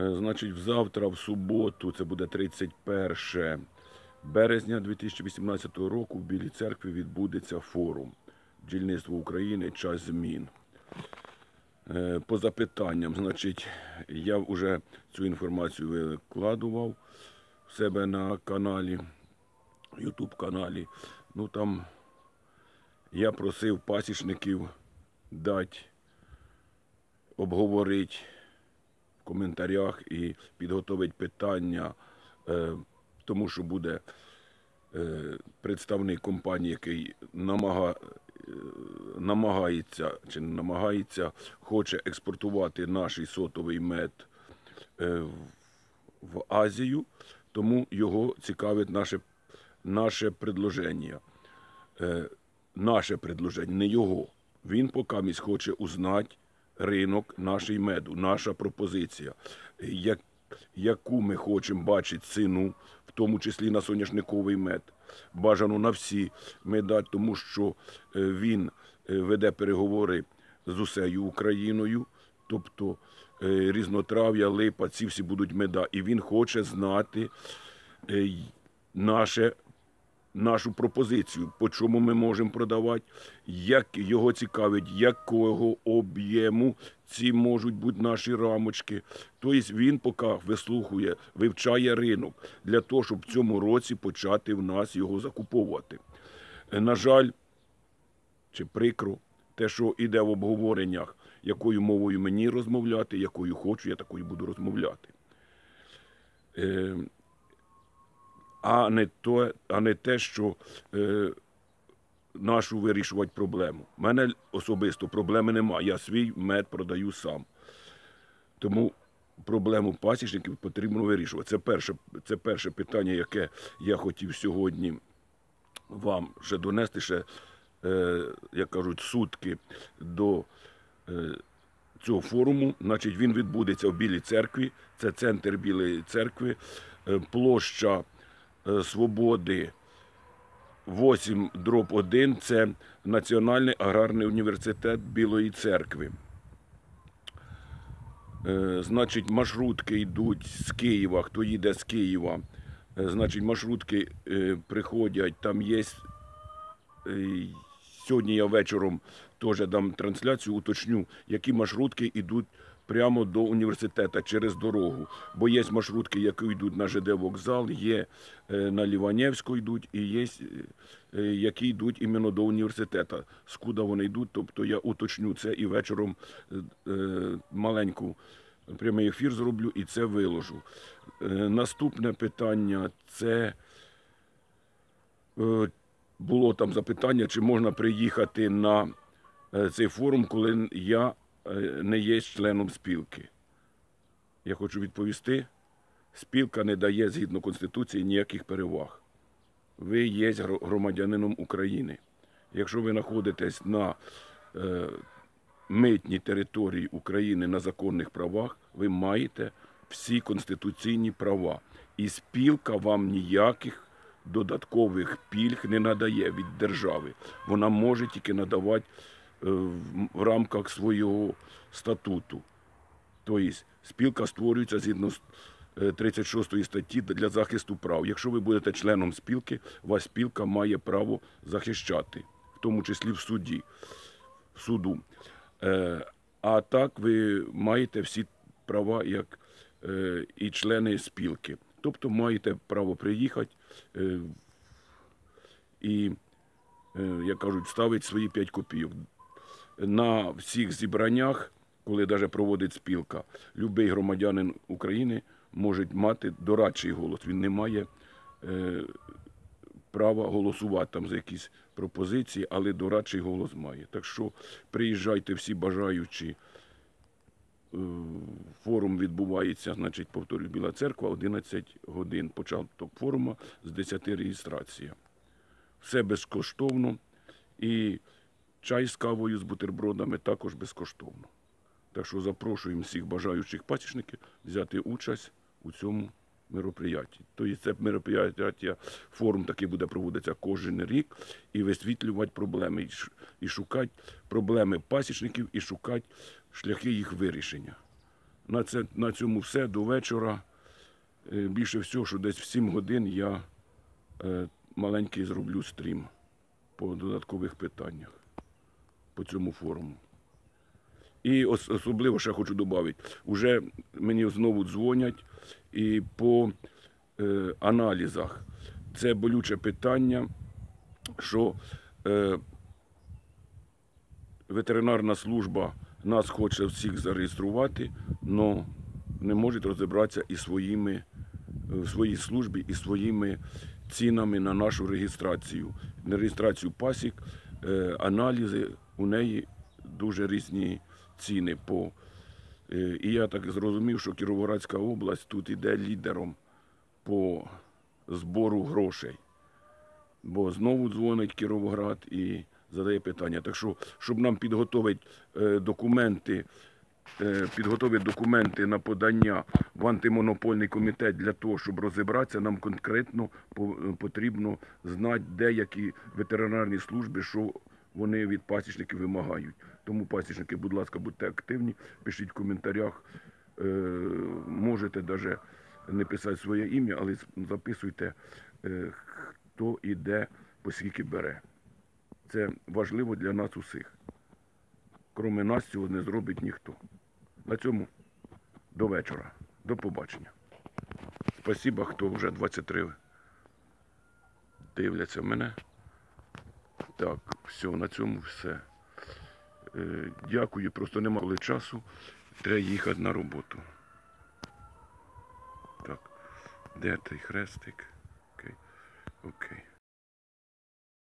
Е, Значить, завтра, в суботу, це буде 31 березня 2018 року, в Білій церкві відбудеться форум Бджільництво України. Час змін. Е, По запитанням, значить, я вже цю інформацію викладував в себе на каналі, YouTube каналі. Ну там я просив пасічників дати обговорити коментарях і підготовити питання, е, тому що буде е, представник компанії, який е, намагається чи намагається, хоче експортувати наш сотовий мед в- Азію, тому його цікавить наше, наше предложення. Наше предложення, не його. Він поки хоче узнати ринок нашої меду, наша пропозиція, як, яку ми хочемо бачити ціну, в тому числі на соняшниковий мед. Бажано на всі меда, тому що е, він е, веде переговори з усею Україною, тобто е, різнотрав'я, липа, ці всі будуть меда. І він хоче знати наше нашу пропозицію, по чому ми можемо продавати, як його цікавить, якого об'єму ці можуть бути наші рамочки. Тобто він поки вислухує, вивчає ринок для того, щоб в цьому році почати в нас його закуповувати. Е, На жаль, чи прикро, те, що йде в обговореннях, якою мовою мені розмовляти, якою хочу, я такою буду розмовляти. А не, то, а не те, що е, нашу вирішувати проблему. У мене особисто проблеми немає. Я свій мед продаю сам. Тому проблему пасічників потрібно вирішувати. Це перше, це перше питання, яке я хотів сьогодні вам ще донести, ще, е, як кажуть, сутки до е, цього форуму. Значить, він відбудеться в Білій церкві. Це центр Білої церкви, е, площа Свободи 8 дроб 1 це Національний аграрний університет Білої церкви. Е, Значить, маршрутки йдуть з Києва. Хто їде з Києва, е, значить, маршрутки е, приходять, там є. е, Сьогодні я вечором теж дам трансляцію, уточню, які маршрутки йдуть прямо до університету через дорогу. Бо є маршрутки, які йдуть на ЖД вокзал, є е, на Ліванівську йдуть, і є, е, які йдуть іменно до університету. Скуда вони йдуть, тобто я уточню це і вечором е, е, маленьку прямий ефір зроблю і це виложу. Е, Наступне питання це. Е, було там запитання, чи можна приїхати на е, цей форум, коли я е, не є членом спілки. Я хочу відповісти: спілка не дає згідно Конституції ніяких переваг. Ви є громадянином України. Якщо ви знаходитесь на е, митній території України на законних правах, ви маєте всі конституційні права. І спілка вам ніяких додаткових пільг не надає від держави. Вона може тільки надавати е, в- в рамках свого статуту. Тобто спілка створюється згідно з е, 36 статті для захисту прав. Якщо ви будете членом спілки, вас спілка має право захищати, в тому числі в суді. в суду. Е, А так ви маєте всі права як е, і члени спілки. Тобто маєте право приїхати е, і, е, як кажуть, ставити свої 5 копійок. На всіх зібраннях, коли навіть проводить спілка, будь-який громадянин України може мати дорадчий голос. Він не має е, права голосувати там за якісь пропозиції, але дорадчий голос має. Так що приїжджайте всі бажаючі. Е, Форум відбувається, значить, повторюю, Біла церква, 11 годин. Початок форуму з 10 реєстрація. Все безкоштовно. І чай з кавою з бутербродами також безкоштовно. Так що запрошуємо всіх бажаючих пасічників взяти участь у цьому мероприятті. Тобто це мероприятие, форум такий буде проводитися кожен рік і висвітлювати проблеми, і шукати проблеми пасічників, і шукати шляхи їх вирішення. на, це, на цьому все до вечора. Е, Більше всього, що десь в 7 годин я е, маленький зроблю стрім по додаткових питаннях по цьому форуму. І особливо ще хочу додати, уже мені знову дзвонять і по е, аналізах. Це болюче питання, що е, ветеринарна служба нас хоче всіх зареєструвати, але не може розібратися і своїми в своїй службі і своїми цінами на нашу реєстрацію. На реєстрацію пасік, е, аналізи у неї дуже різні ціни по. е, І я так зрозумів, що Кіровоградська область тут іде лідером по збору грошей. Бо знову дзвонить Кіровоград і задає питання. Так що, щоб нам підготовити е, документи, е, підготовити документи на подання в антимонопольний комітет для того, щоб розібратися, нам конкретно потрібно знати, де які ветеринарні служби, що вони від пасічників вимагають. Тому пасічники, будь ласка, будьте активні, пишіть в коментарях. Е, можете навіть не писати своє ім'я, але записуйте, е, хто і де, по скільки бере. Це важливо для нас усіх. Кроме нас цього не зробить ніхто. На цьому до вечора. До побачення. Спасибо, хто вже 23 дивляться мене. Так, все, на цьому все. Е, дякую, просто нема коли часу. Треба їхати на роботу. Так, де той хрестик? Окей. Окей.